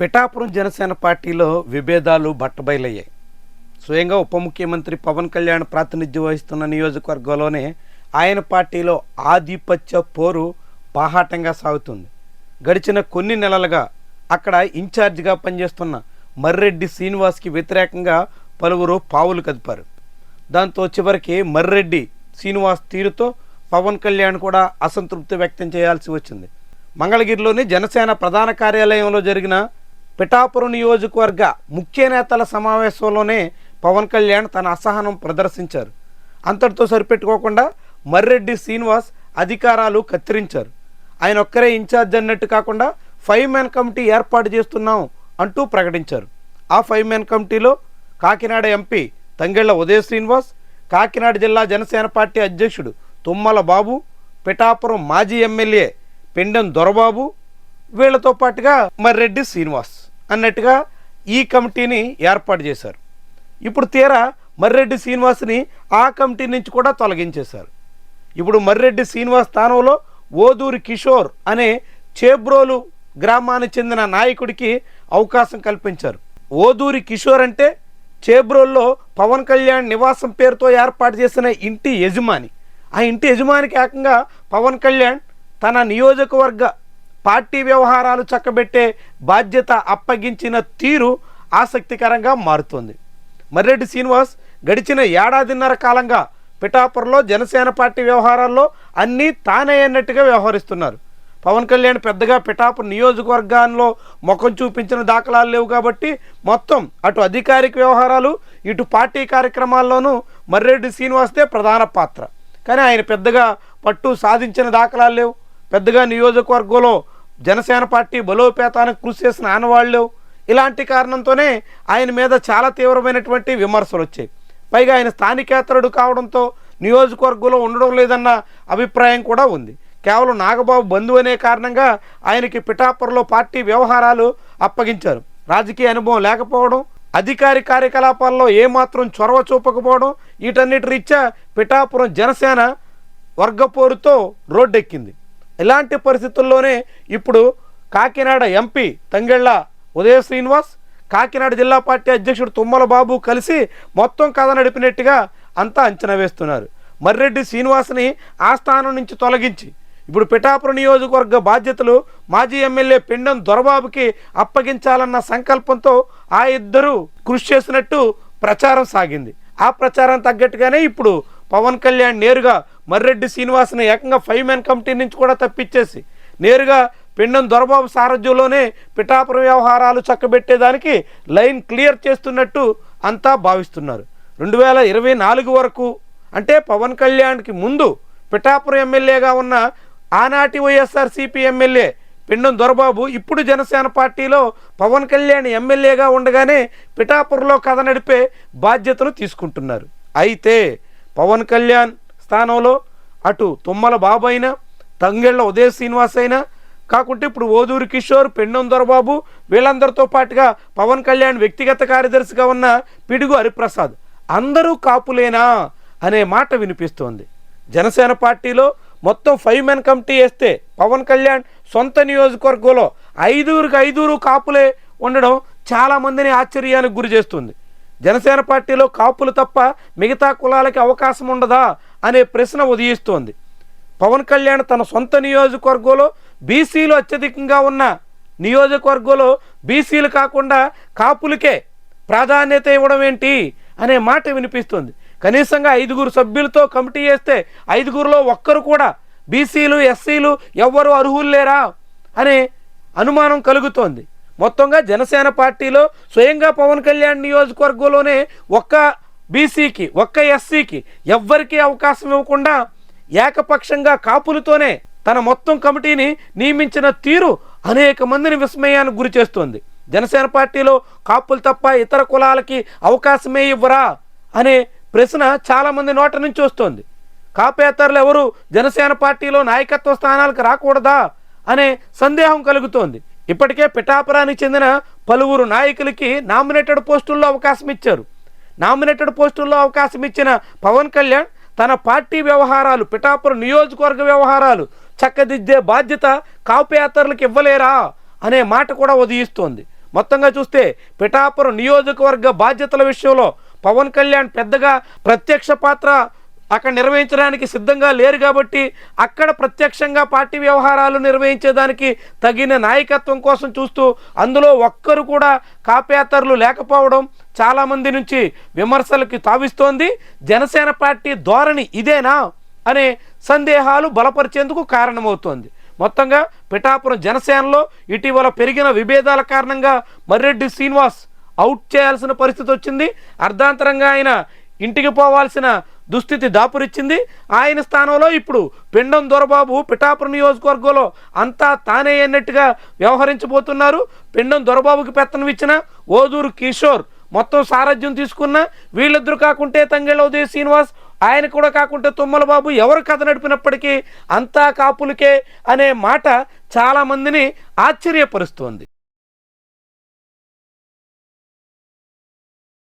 పిఠాపురం జనసేన పార్టీలో విభేదాలు బట్టబయలయ్యాయి. స్వయంగా ఉప ముఖ్యమంత్రి పవన్ కళ్యాణ్ ప్రాతినిధ్యం వహిస్తున్న నియోజకవర్గంలోనే ఆయన పార్టీలో ఆధిపత్య పోరు బాహాటంగా సాగుతుంది. గడిచిన కొన్ని నెలలుగా అక్కడ ఇన్ఛార్జిగా పనిచేస్తున్న మర్రెడ్డి శ్రీనివాస్కి వ్యతిరేకంగా పలువురు పావులు కదిపారు. దాంతో చివరికి మర్రెడ్డి శ్రీనివాస్ తీరుతో పవన్ కళ్యాణ్ కూడా అసంతృప్తి వ్యక్తం చేయాల్సి వచ్చింది. మంగళగిరిలోని జనసేన ప్రధాన కార్యాలయంలో జరిగిన పిఠాపురం నియోజకవర్గ ముఖ్య నేతల సమావేశంలోనే పవన్ కళ్యాణ్ తన అసహనం ప్రదర్శించారు. అంతటితో సరిపెట్టుకోకుండా మర్రెడ్డి శ్రీనివాస్ అధికారాలు కత్తిరించారు. ఆయన ఒక్కరే ఇన్ఛార్జ్ అన్నట్టు కాకుండా ఫైవ్ మ్యాన్ కమిటీ ఏర్పాటు చేస్తున్నాం అంటూ ప్రకటించారు. ఆ ఫైవ్ మ్యాన్ కమిటీలో కాకినాడ ఎంపీ తంగెళ్ళ ఉదయ శ్రీనివాస్ కాకినాడ జిల్లా జనసేన పార్టీ అధ్యక్షుడు తుమ్మల బాబు పిఠాపురం మాజీ ఎమ్మెల్యే పెండెం దొరబాబు వీళ్ళతో పాటుగా మర్రెడ్డి శ్రీనివాస్. అన్నట్టుగా ఈ కమిటీని ఏర్పాటు చేశారు. ఇప్పుడు తీరా మర్రెడ్డి శ్రీనివాస్ని ఆ కమిటీ నుంచి కూడా తొలగించేశారు. ఇప్పుడు మర్రెడ్డి శ్రీనివాస్ స్థానంలో ఓదూరి కిషోర్ అనే చేబ్రోలు గ్రామానికి చెందిన నాయకుడికి అవకాశం కల్పించారు. ఓదూరి కిషోర్ అంటే చేబ్రోల్లో పవన్ కళ్యాణ్ నివాసం పేరుతో ఏర్పాటు చేసిన ఇంటి యజమాని. ఆ ఇంటి యజమానికి ఏకంగా పవన్ కళ్యాణ్ తన నియోజకవర్గ పార్టీ వ్యవహారాలు చక్కబెట్టే బాధ్యత అప్పగించిన తీరు ఆసక్తికరంగా మారుతోంది. మర్రెడ్డి శ్రీనివాస్ గడిచిన ఏడాదిన్నర కాలంగా పిఠాపురంలో జనసేన పార్టీ వ్యవహారాల్లో అన్నీ తానే అన్నట్టుగా వ్యవహరిస్తున్నారు. పవన్ కళ్యాణ్ పెద్దగా పిఠాపురం నియోజకవర్గాల్లో ముఖం చూపించిన దాఖలాలు లేవు కాబట్టి మొత్తం అటు అధికారిక వ్యవహారాలు ఇటు పార్టీ కార్యక్రమాల్లోనూ మర్రెడ్డి శ్రీనివాస్దే ప్రధాన పాత్ర. కానీ ఆయన పెద్దగా పట్టు సాధించిన దాఖలాలు లేవు. పెద్దగా నియోజకవర్గంలో జనసేన పార్టీ బలోపేతానికి కృషి చేసిన ఆనవాళ్ళు ఇలాంటి కారణంతోనే ఆయన మీద చాలా తీవ్రమైనటువంటి విమర్శలు వచ్చాయి. పైగా ఆయన స్థానికేతరుడు కావడంతో నియోజకవర్గంలో ఉండడం లేదన్న అభిప్రాయం కూడా ఉంది. కేవలం నాగబాబు బంధువు అనే కారణంగా ఆయనకి పిఠాపురంలో పార్టీ వ్యవహారాలు అప్పగించారు. రాజకీయ అనుభవం లేకపోవడం అధికారి కార్యకలాపాల్లో ఏమాత్రం చొరవ చూపకపోవడం వీటన్నిటి రీత్యా పిఠాపురం జనసేన వర్గపోరుతో రోడ్డెక్కింది. ఇలాంటి పరిస్థితుల్లోనే ఇప్పుడు కాకినాడ ఎంపీ తంగెళ్ళ ఉదయ శ్రీనివాస్ కాకినాడ జిల్లా పార్టీ అధ్యక్షుడు తుమ్మల బాబు కలిసి మొత్తం కథ నడిపినట్టుగా అంతా అంచనా వేస్తున్నారు. మర్రెడ్డి శ్రీనివాస్ని ఆ స్థానం నుంచి తొలగించి ఇప్పుడు పిఠాపురం నియోజకవర్గ బాధ్యతలు మాజీ ఎమ్మెల్యే పిండం దొరబాబుకి అప్పగించాలన్న సంకల్పంతో ఆ ఇద్దరు కృషి చేసినట్టు ప్రచారం సాగింది. ఆ ప్రచారం తగ్గట్టుగానే ఇప్పుడు పవన్ కళ్యాణ్ నేరుగా మర్రెడ్డి శ్రీనివాస్ని ఏకంగా ఫైవ్ మ్యాన్ కమిటీ నుంచి కూడా తప్పించేసి నేరుగా పిండం దొరబాబు సారథ్యంలోనే పిఠాపురం వ్యవహారాలు చక్కబెట్టేదానికి లైన్ క్లియర్ చేస్తున్నట్టు అంతా భావిస్తున్నారు. రెండు వేల ఇరవై నాలుగు వరకు అంటే పవన్ కళ్యాణ్కి ముందు పిఠాపురం ఎమ్మెల్యేగా ఉన్న ఆనాటి వైఎస్ఆర్సీపీ ఎమ్మెల్యే పిండం దొరబాబు ఇప్పుడు జనసేన పార్టీలో పవన్ కళ్యాణ్ ఎమ్మెల్యేగా ఉండగానే పిఠాపురంలో కథ నడిపే బాధ్యతను తీసుకుంటున్నారు. అయితే పవన్ కళ్యాణ్ స్థానంలో అటు తుమ్మల బాబు అయినా తంగెళ్ళ ఉదయ శ్రీనివాస్ అయినా కాకుంటే ఇప్పుడు ఓదూరు కిషోర్ పెండం దొరబాబు వీళ్ళందరితో పాటుగా పవన్ కళ్యాణ్ వ్యక్తిగత కార్యదర్శిగా ఉన్న పిడుగు హరిప్రసాద్. అందరూ కాపులేనా? అనే మాట వినిపిస్తోంది. జనసేన పార్టీలో మొత్తం ఫైవ్ మెన్ కమిటీ వేస్తే పవన్ కళ్యాణ్ సొంత నియోజకవర్గంలో ఐదుగురికి ఐదుగురు కాపులే ఉండడం చాలామందిని ఆశ్చర్యానికి గురి చేస్తుంది. జనసేన పార్టీలో కాపులు తప్ప మిగతా కులాలకి అవకాశం ఉండదా అనే ప్రశ్న ఉదయిస్తోంది. పవన్ కళ్యాణ్ తన సొంత నియోజకవర్గంలో బీసీలు అత్యధికంగా ఉన్న నియోజకవర్గంలో బీసీలు కాకుండా కాపులకే ప్రాధాన్యత ఇవ్వడం ఏంటి అనే మాట వినిపిస్తుంది. కనీసంగా ఐదుగురు సభ్యులతో కమిటీ చేస్తే ఐదుగురులో ఒక్కరు కూడా బీసీలు ఎస్సీలు ఎవ్వరు అర్హులు లేరా అనే అనుమానం కలుగుతోంది. మొత్తంగా జనసేన పార్టీలో స్వయంగా పవన్ కళ్యాణ్ నియోజకవర్గంలోనే ఒక్క బీసీకి ఒక్క ఎస్సీకి ఎవ్వరికీ అవకాశం ఇవ్వకుండా ఏకపక్షంగా కాపులతోనే తన మొత్తం కమిటీని నియమించిన తీరు అనేక మందిని విస్మయానికి గురి చేస్తోంది. జనసేన పార్టీలో కాపులు తప్ప ఇతర కులాలకి అవకాశమే ఇవ్వరా అనే ప్రశ్న చాలామంది నోట నుంచి వస్తోంది. కాపేతరులు ఎవరు? జనసేన పార్టీలో నాయకత్వ స్థానాలకు రాకూడదా? అనే సందేహం కలుగుతోంది. ఇప్పటికే పిఠాపురానికి చెందిన పలువురు నాయకులకి నామినేటెడ్ పోస్టుల్లో అవకాశం ఇచ్చారు. నామినేటెడ్ పోస్టుల్లో అవకాశం ఇచ్చిన పవన్ కళ్యాణ్ తన పార్టీ వ్యవహారాలు పిఠాపురం నియోజకవర్గ వ్యవహారాలు చక్కదిద్దే బాధ్యత కాపేతరులకు ఇవ్వలేరా అనే మాట కూడా ఉదయిస్తోంది. మొత్తంగా చూస్తే పిఠాపురం నియోజకవర్గ బాధ్యతల విషయంలో పవన్ కళ్యాణ్ పెద్దగా ప్రత్యక్ష పాత్ర అక్కడ నిర్వహించడానికి సిద్ధంగా లేరు కాబట్టి అక్కడ ప్రత్యక్షంగా పార్టీ వ్యవహారాలు నిర్వహించేదానికి తగిన నాయకత్వం కోసం చూస్తూ అందులో ఒక్కరు కూడా కాపేతరులు లేకపోవడం చాలామంది నుంచి విమర్శలకి తావిస్తోంది. జనసేన పార్టీ ధోరణి ఇదేనా అనే సందేహాలు బలపరిచేందుకు కారణమవుతోంది. మొత్తంగా పిఠాపురం జనసేనలో ఇటీవల పెరిగిన విభేదాల కారణంగా మర్రెడ్డి శ్రీనివాస్ అవుట్ చేయాల్సిన పరిస్థితి వచ్చింది. అర్ధాంతరంగా ఆయన ఇంటికి పోవాల్సిన దుస్థితి దాపురిచ్చింది. ఆయన స్థానంలో ఇప్పుడు పిండం దొరబాబు పిఠాపురం నియోజకవర్గంలో అంతా తానే అన్నట్టుగా వ్యవహరించబోతున్నారు. పిండం దొరబాబుకి పెత్తనం ఇచ్చిన ఓదూరు కిషోర్ మొత్తం సారథ్యం తీసుకున్న వీళ్ళిద్దరు కాకుంటే తంగెళ్ళ ఉదయ శ్రీనివాస్ ఆయన కూడా కాకుంటే తుమ్మల బాబు ఎవరు కథ నడిపినప్పటికీ అంతా కాపులకే అనే మాట చాలామందిని ఆశ్చర్యపరుస్తోంది.